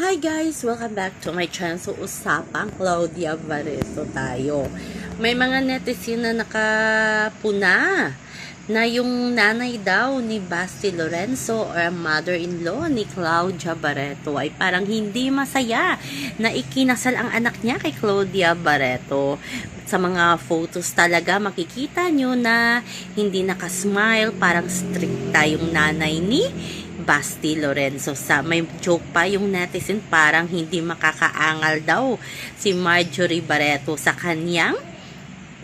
Hi guys! Welcome back to my channel. So, usapang Claudia Barreto tayo. May mga netizen na nakapuna na yung nanay daw ni Basti Lorenzo or mother-in-law ni Claudia Barreto ay parang hindi masaya na ikinasal ang anak niya kay Claudia Barreto. Sa mga photos talaga makikita nyo na hindi nakasmile, parang stricta yung nanay ni Basti Lorenzo sa may joke pa yung netizen parang hindi makakaangal daw si Marjorie Barreto sa kanyang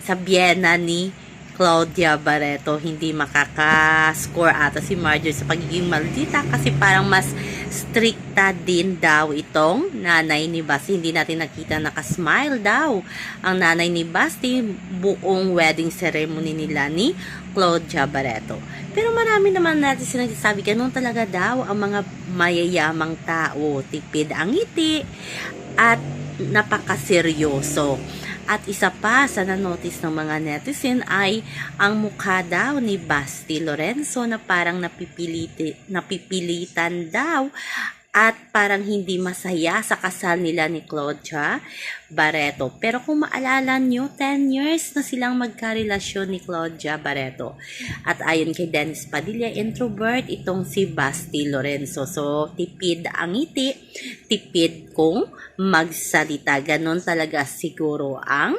sa Vienna ni Claudia Barreto. Hindi makaka-score ata si Marjorie sa pagiging maldita kasi parang mas stricta din daw itong nanay ni Basti. Hindi natin nakita nakasmile daw ang nanay ni Basti buong wedding ceremony nila ni Claudia Barreto. Pero marami naman natin sinasabi ganun talaga daw ang mga mayayamang tao. Tipid ang ngiti at napakaseryoso. At isa pa sa nanotice ng mga netizen ay ang mukha daw ni Basti Lorenzo na parang napipiliti, napipilitan daw at parang hindi masaya sa kasal nila ni Claudia Barreto. Pero kung maalala nyo, 10 years na silang magkarelasyon ni Claudia Barreto. At ayon kay Dennis Padilla, introvert itong si Basti Lorenzo. So, tipid ang ngiti, tipid kung magsalita. Ganon talaga siguro ang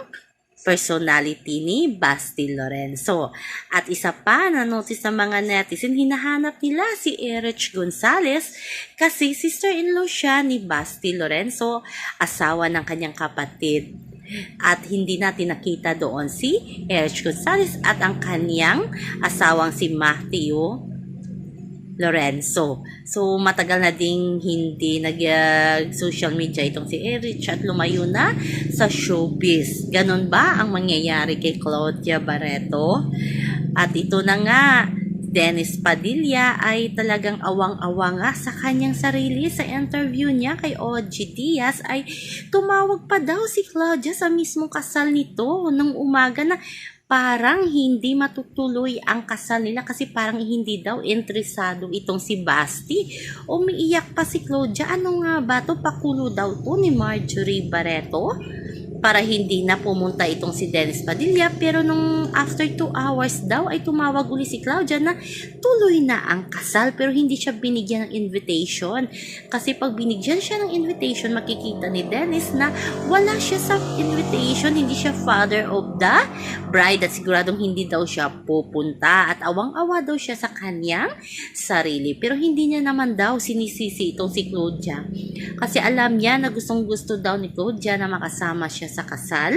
personality ni Basti Lorenzo. At isa pa na notice ng mga netizen, hinahanap nila si Erich Gonzalez kasi sister-in-law siya ni Basti Lorenzo, asawa ng kanyang kapatid. At hindi natin nakita doon si Erich Gonzalez at ang kanyang asawang si Matthew Lorenzo. So, matagal na ding hindi nag-social media itong si Erich at lumayo na sa showbiz. Ganon ba ang mangyayari kay Claudia Barreto? At ito na nga, Dennis Padilla ay talagang awang-awa nga sa kanyang sarili sa interview niya kay OG Diaz ay tumawag pa daw si Claudia sa mismong kasal nito ng umaga na parang hindi matutuloy ang kasal nila kasi parang hindi daw interesado itong si Basti. Umiiyak pa si Claudia. Ano nga ba to? Pakulo daw to ni Marjorie Barreto? Para hindi na pumunta itong si Dennis Padilla. Pero nung after 2 hours daw ay tumawag uli si Claudia na tuloy na ang kasal pero hindi siya binigyan ng invitation. Kasi pag binigyan siya ng invitation makikita ni Dennis na wala siya sa invitation. Hindi siya father of the bride at siguradong hindi daw siya pupunta. At awang-awa daw siya sa kanyang sarili. Pero hindi niya naman daw sinisisi itong si Claudia. Kasi alam niya na gustong gusto daw ni Claudia na makasama siya sa kasal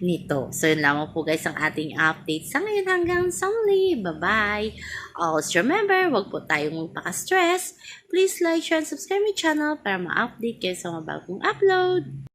nito. So, yun lamang po guys ang ating update sa ngayon hanggang sa muli. Bye-bye! Always remember, wag po tayong magpaka-stress. Please like, share, and subscribe my channel para ma-update kayo sa mga bagong upload.